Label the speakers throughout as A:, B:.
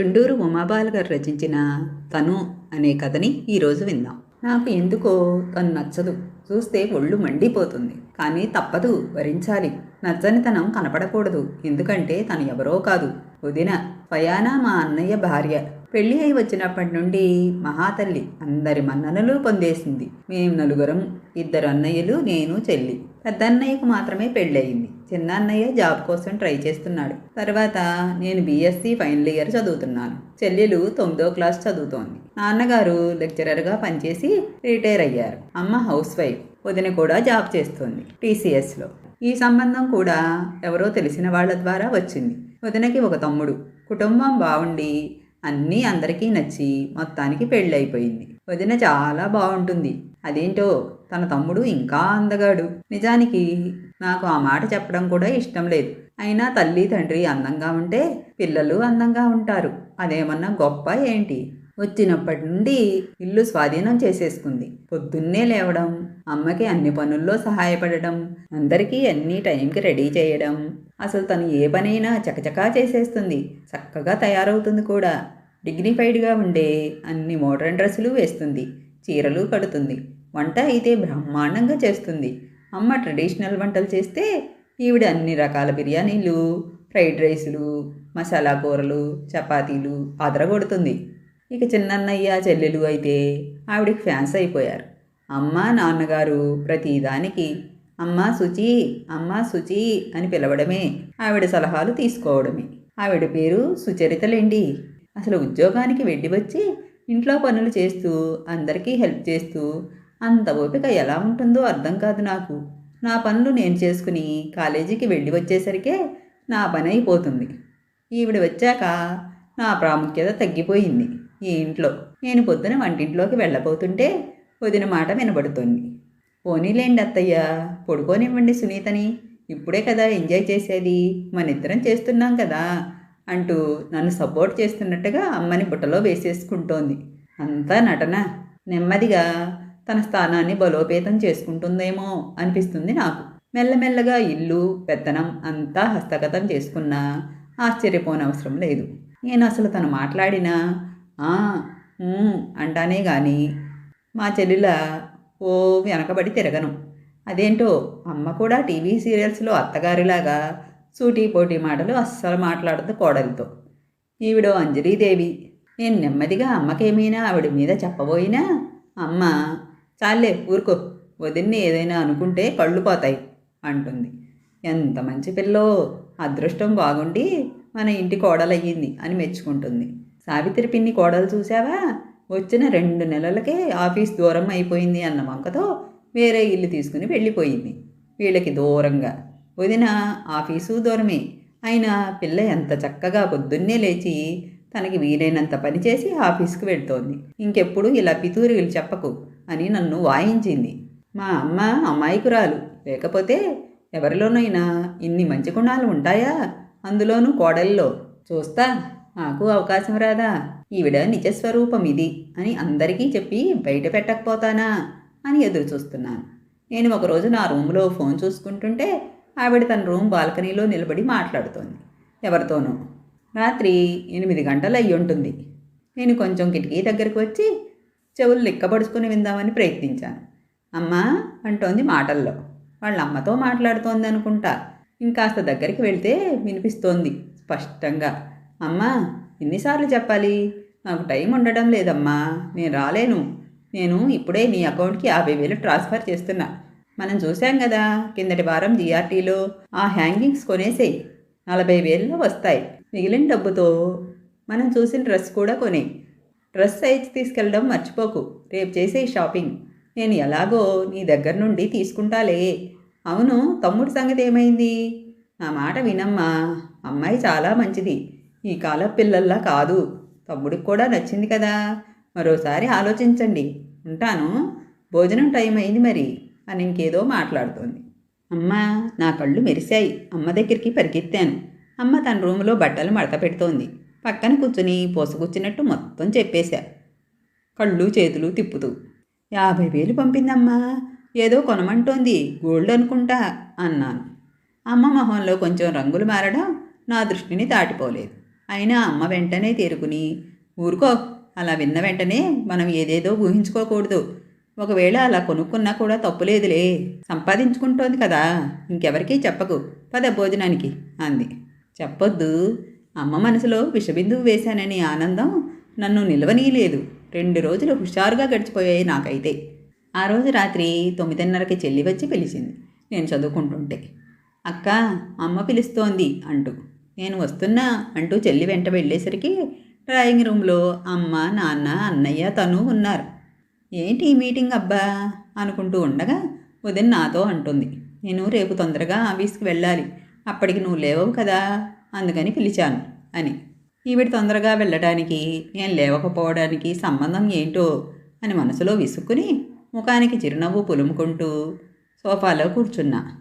A: చుండూరు ఉమాబాల్ గారు రచించిన తను అనే కథని ఈరోజు విందాం. నాకు ఎందుకో తను నచ్చదు. చూస్తే ఒళ్ళు మండిపోతుంది. కానీ తప్పదు భరించాలి నచ్చనితనం కనపడకూడదు. ఎందుకంటే తను ఎవరో కాదు. వదిన ఫయానా మా అన్నయ్య భార్య. పెళ్ళి అయి వచ్చినప్పటి నుండి మహాతల్లి అందరి మన్ననలు పొందేసింది. మేము నలుగురం. ఇద్దరు అన్నయ్యలు నేను చెల్లి. పెద్ద అన్నయ్యకు మాత్రమే పెళ్ళయింది. చిన్న అన్నయ్య జాబ్ కోసం ట్రై చేస్తున్నాడు. తర్వాత నేను బీఎస్సీ ఫైనల్ ఇయర్ చదువుతున్నాను. చెల్లెలు తొమ్మిదో క్లాస్ చదువుతోంది. నాన్నగారు లెక్చరర్గా పనిచేసి రిటైర్ అయ్యారు. అమ్మ హౌస్ వైఫ్. వదిన కూడా జాబ్ చేస్తుంది టీసీఎస్లో ఈ సంబంధం కూడా ఎవరో తెలిసిన వాళ్ళ ద్వారా వచ్చింది. వదినకి ఒక తమ్ముడు. కుటుంబం బాగుండి అన్నీ అందరికీ నచ్చి మొత్తానికి పెళ్ళైపోయింది. వదిన చాలా బాగుంటుంది అదేంటో తన తమ్ముడు ఇంకా అందగాడు. నిజానికి నాకు ఆ మాట చెప్పడం కూడా ఇష్టం లేదు. అయినా తల్లి తండ్రి అందంగా ఉంటే పిల్లలు అందంగా ఉంటారు. అదేమన్నా గొప్ప ఏంటి? వచ్చినప్పటి నుండి ఇల్లు స్వాధీనం చేసేసుకుంది. పొద్దున్నే లేవడం అమ్మకి అన్ని పనుల్లో సహాయపడడం అందరికీ అన్ని టైంకి రెడీ చేయడం. అసలు తను ఏ పనైనా చకచకా చేసేస్తుంది. చక్కగా తయారవుతుంది కూడా. డిగ్నిఫైడ్గా ఉండే అన్ని మోడర్న్ డ్రెస్సులు వేస్తుంది. చీరలు కడుతుంది. వంట అయితే బ్రహ్మాండంగా చేస్తుంది. అమ్మ ట్రెడిషనల్ వంటలు చేస్తే ఈవిడ అన్ని రకాల బిర్యానీలు ఫ్రైడ్ రైసులు మసాలా కూరలు చపాతీలు అదరగొడుతుంది ఇక చిన్నన్నయ్య చెల్లెలు అయితే ఆవిడకి ఫ్యాన్స్ అయిపోయారు. అమ్మ నాన్నగారు ప్రతిదానికి అమ్మ శుచి అమ్మ శుచి అని పిలవడమే ఆవిడ సలహాలు తీసుకోవడమే. ఆవిడ పేరు సుచరితలేండి. అసలు ఉద్యోగానికి వెళ్ళి వచ్చి ఇంట్లో పనులు చేస్తూ అందరికీ హెల్ప్ చేస్తూ అంత ఓపిక ఎలా ఉంటుందో అర్థం కాదు నాకు. నా పనులు నేను చేసుకుని కాలేజీకి వెళ్ళి వచ్చేసరికే నా పని అయిపోతుంది. ఈవిడ వచ్చాక నా ప్రాముఖ్యత తగ్గిపోయింది. ఈ ఇంట్లో నేను పొద్దున వంటింట్లోకి వెళ్ళబోతుంటే వదిన మాట వినబడుతోంది. పోనీలేండి అత్తయ్య పడుకోనివ్వండి సునీతని. ఇప్పుడే కదా ఎంజాయ్ చేసేది. మన ఇద్దరం చేస్తున్నాం కదా అంటూ నన్ను సపోర్ట్ చేస్తున్నట్టుగా అమ్మని బుట్టలో వేసేసుకుంటోంది. అంతా నటన. నెమ్మదిగా తన స్థానాన్ని బలోపేతం చేసుకుంటుందేమో అనిపిస్తుంది నాకు. మెల్లమెల్లగా ఇల్లు పెత్తనం అంతా హస్తగతం చేసుకున్నా ఆశ్చర్యపోనవసరం లేదు. నేను అసలు తను మాట్లాడినా? అంటానే కానీ మా చెల్లెల ఓ వెనకబడి తిరగను. అదేంటో అమ్మ కూడా టీవీ సీరియల్స్లో అత్తగారిలాగా సూటీ పోటీ మాటలు అస్సలు మాట్లాడదు కోడలితో. ఈవిడో అంజలీదేవి. నేను నెమ్మదిగా అమ్మకేమైనా ఆవిడ మీద చెప్పబోయినా? అమ్మ చాలే ఊరుకో. వదిన్ని ఏదైనా అనుకుంటే కళ్ళు పోతాయి అంటుంది. ఎంత మంచి పిల్లో అదృష్టం బాగుండి మన ఇంటి కోడలయ్యింది అని మెచ్చుకుంటుంది. సావిత్రి పిన్ని కోడలు చూసావా వచ్చిన రెండు నెలలకే ఆఫీస్ దూరం అయిపోయింది అన్న వంకతో వేరే ఇల్లు తీసుకుని వెళ్ళిపోయింది. వీళ్ళకి దూరంగా. వదిన ఆఫీసు దూరమే. అయినా పిల్ల ఎంత చక్కగా పొద్దున్నే లేచి తనకి వీలైనంత పని చేసి ఆఫీస్కి వెళ్తోంది. ఇంకెప్పుడు ఇలా పితూరులు చెప్పకు. అని నన్ను వాయించింది. మా అమ్మ అమాయకురాలు. లేకపోతే ఎవరిలోనైనా ఇన్ని మంచి గుణాలు ఉంటాయా? అందులోనూ కోడల్లో. చూస్తా నాకు అవకాశం రాదా? ఈవిడ నిజస్వరూపం ఇది అని అందరికీ చెప్పి బయట పెట్టకపోతానా? అని ఎదురు చూస్తున్నాను నేను ఒకరోజు నా రూమ్లో ఫోన్ చూసుకుంటుంటే ఆవిడ తన రూమ్ బాల్కనీలో నిలబడి మాట్లాడుతోంది. ఎవరితోనూ. రాత్రి ఎనిమిది గంటలు అయ్యి ఉంటుంది నేను కొంచెం కిటికీ దగ్గరికి వచ్చి చెవులు లిక్కబడుచుకుని విందామని ప్రయత్నించాను. అమ్మా అంటోంది మాటల్లో. వాళ్ళ అమ్మతో మాట్లాడుతోంది అనుకుంటా ఇంకాస్త దగ్గరికి వెళ్తే వినిపిస్తోంది స్పష్టంగా. అమ్మా ఎన్నిసార్లు చెప్పాలి? నాకు టైం ఉండడం లేదమ్మా. నేను రాలేను. నేను ఇప్పుడే నీ అకౌంట్కి యాభై వేలు ట్రాన్స్ఫర్ చేస్తున్నా. మనం చూసాం కదా కిందటి వారం జీఆర్టీలో ఆ హ్యాంగింగ్స్ కొనేసేయి నలభై వేలలో వస్తాయి. మిగిలిన డబ్బుతో మనం చూసిన డ్రెస్ కూడా కొనే. డ్రెస్ సైజ్ తీసుకెళ్ళడం మర్చిపోకు. రేపు చేసే షాపింగ్. నేను ఎలాగో నీ దగ్గర నుండి తీసుకుంటాలే. అవును తమ్ముడి సంగతి ఏమైంది? నా మాట వినమ్మా. అమ్మాయి చాలా మంచిది. ఈ కాల పిల్లల్లా కాదు. తమ్ముడికి కూడా నచ్చింది కదా. మరోసారి ఆలోచించండి. ఉంటాను. భోజనం టైం అయింది మరి. అని ఇంకేదో మాట్లాడుతోంది. అమ్మా నా కళ్ళు మెరిశాయి. అమ్మ దగ్గరికి పరిగెత్తాను. అమ్మ తన రూములో బట్టలు మడత పెడుతోంది. పక్కన కూర్చుని పోసగుచ్చినట్టు మొత్తం చెప్పేశా. కళ్ళు చేతులు తిప్పుతూ యాభై వేలు పంపిందమ్మా ఏదో కొనమంటోంది గోల్డ్ అనుకుంటా అన్నాను. అమ్మ మొహంలో కొంచెం రంగులు మారడం నా దృష్టిని దాటిపోలేదు. అయినా అమ్మ వెంటనే తేరుకుని ఊరుకో అలా విన్న వెంటనే మనం ఏదేదో ఊహించుకోకూడదు. ఒకవేళ అలా కొనుక్కున్నా కూడా తప్పులేదులే సంపాదించుకుంటోంది కదా ఇంకెవరికీ చెప్పకు పద భోజనానికి అంది. చెప్పొద్దు అమ్మ మనసులో విషబిందువు వేశానని ఆనందం నన్ను నిలవనీయలేదు. రెండు రోజులు హుషారుగా గడిచిపోయాయి నాకైతే. ఆ రోజు రాత్రి తొమ్మిదిన్నరకి చెల్లి వచ్చి పిలిచింది. నేను చదువుకుంటుంటే. అక్క అమ్మ పిలుస్తోంది అంటూ. నేను వస్తున్నా అంటూ చెల్లి వెంట వెళ్ళేసరికి డ్రాయింగ్ రూమ్లో అమ్మ నాన్న అన్నయ్య తను ఉన్నారు. ఏంటి ఈ మీటింగ్ అబ్బా? అనుకుంటూ ఉండగా ఉదయం నాతో అంటుంది. నేను రేపు తొందరగా ఆఫీస్కి వెళ్ళాలి. అప్పటికి నువ్వు లేవవు కదా. అందుకని పిలిచాను అని. ఈవిడ తొందరగా వెళ్ళడానికి నేను లేవకపోవడానికి సంబంధం ఏంటో అని మనసులో విసుక్కుని ముఖానికి చిరునవ్వు పులుముకుంటూ సోఫాలో కూర్చున్నా.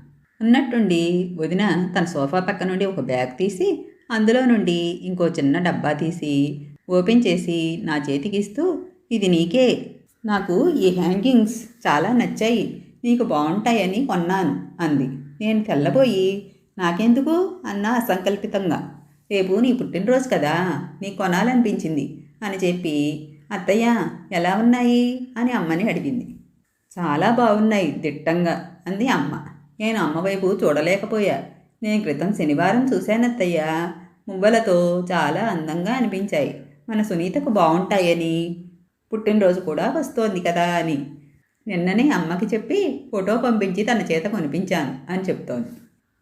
A: ఉన్నట్టుండి వదిన తన సోఫా పక్క నుండి ఒక బ్యాగ్ తీసి అందులో నుండి ఇంకో చిన్న డబ్బా తీసి ఓపెన్ చేసి నా చేతికి ఇస్తూ ఇది నీకే. నాకు ఈ హ్యాంగింగ్స్ చాలా నచ్చాయి. నీకు బాగుంటాయని కొన్నాను అంది. నేను తెల్లబోయి నాకెందుకు అన్నా అసంకల్పితంగా. రేపు నీ పుట్టినరోజు కదా నీ కొనాలనిపించింది అని చెప్పి అత్తయ్య ఎలా ఉన్నాయి? అని అమ్మని అడిగింది. చాలా బాగున్నాయి దిట్టంగా అంది అమ్మ. నేను అమ్మ వైపు చూడలేకపోయా. నేను క్రితం శనివారం చూశానత్తయ్య. మువ్వలతో చాలా అందంగా అనిపించాయి. మన సునీతకు బాగుంటాయని. పుట్టినరోజు కూడా వస్తోంది కదా అని. నిన్ననే అమ్మకి చెప్పి ఫోటో పంపించి తన చేత కొనిపించాను అని చెప్తోంది.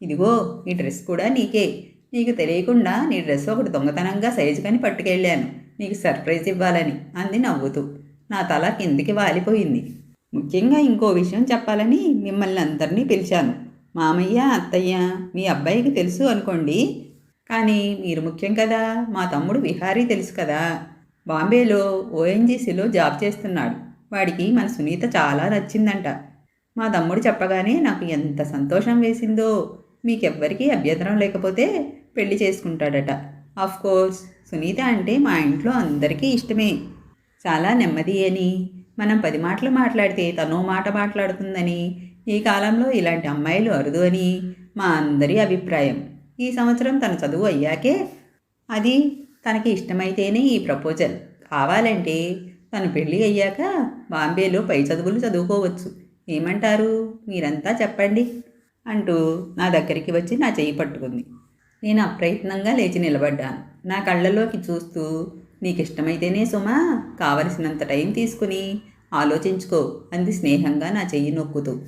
A: ఇదిగో ఈ డ్రెస్ కూడా నీకే. నీకు తెలియకుండా నీ డ్రెస్ ఒకటి దొంగతనంగా సైజు కని పట్టుకెళ్ళాను. నీకు సర్ప్రైజ్ ఇవ్వాలని అంది నవ్వుతూ. నా తల కిందికి వాలిపోయింది. ముఖ్యంగా ఇంకో విషయం చెప్పాలని మిమ్మల్ని అందరినీ పిలిచాను. మామయ్య అత్తయ్య మీ అబ్బాయికి తెలుసు అనుకోండి. కానీ మీరు ముఖ్యం కదా. మా తమ్ముడు విహారీ తెలుసు కదా. బాంబేలో ఓఎన్జీసీలో జాబ్ చేస్తున్నాడు. వాడికి మన సునీత చాలా నచ్చిందంట. మా తమ్ముడు చెప్పగానే నాకు ఎంత సంతోషం వేసిందో. మీకెవ్వరికీ అభ్యంతరం లేకపోతే పెళ్ళి చేసుకుంటాడట. ఆఫ్ కోర్స్ సునీత అంటే మా ఇంట్లో అందరికీ ఇష్టమే. చాలా నెమ్మది అని మనం పది మాటలు మాట్లాడితే తనో మాట మాట్లాడుతుందని ఈ కాలంలో ఇలాంటి అమ్మాయిలు అరుదు అని మా అందరి అభిప్రాయం. ఈ సంవత్సరం తన చదువు అయ్యాకే అది తనకి ఇష్టమైతేనే ఈ ప్రపోజల్. కావాలంటే తను పెళ్ళి అయ్యాక బాంబేలో పై చదువులు చదువుకోవచ్చు. ఏమంటారు? మీరంతా చెప్పండి. అంటూ నా దగ్గరికి వచ్చి నా చెయ్యి పట్టుకుంది. నేను అప్రయత్నంగా లేచి నిలబడ్డాను. నా కళ్ళలోకి చూస్తూ నీకు ఇష్టమైతేనే సుమా కావలసినంత టైం తీసుకుని ఆలోచించుకో అంది స్నేహంగా నా చెయ్యి నొక్కుతూ.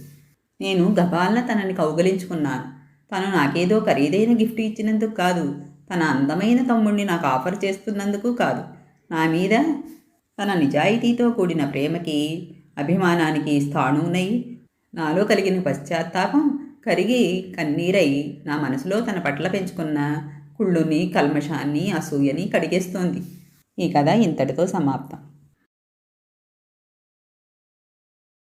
A: నేను గబాలన తనని కౌగలించుకున్నాను. తను నాకేదో ఖరీదైన గిఫ్ట్ ఇచ్చినందుకు కాదు తన అందమైన తమ్ముడిని నాకు ఆఫర్ చేస్తున్నందుకు కాదు. నా మీద తన నిజాయితీతో కూడిన ప్రేమకి అభిమానానికి స్థాణువునై నాలో కలిగిన పశ్చాత్తాపం కరిగి కన్నీరై నా మనసులో తన పట్ల పెంచుకున్న కుళ్ళుని కల్మషాన్ని అసూయని కడిగేస్తోంది. ఈ కథ ఇంతటితో సమాప్తం.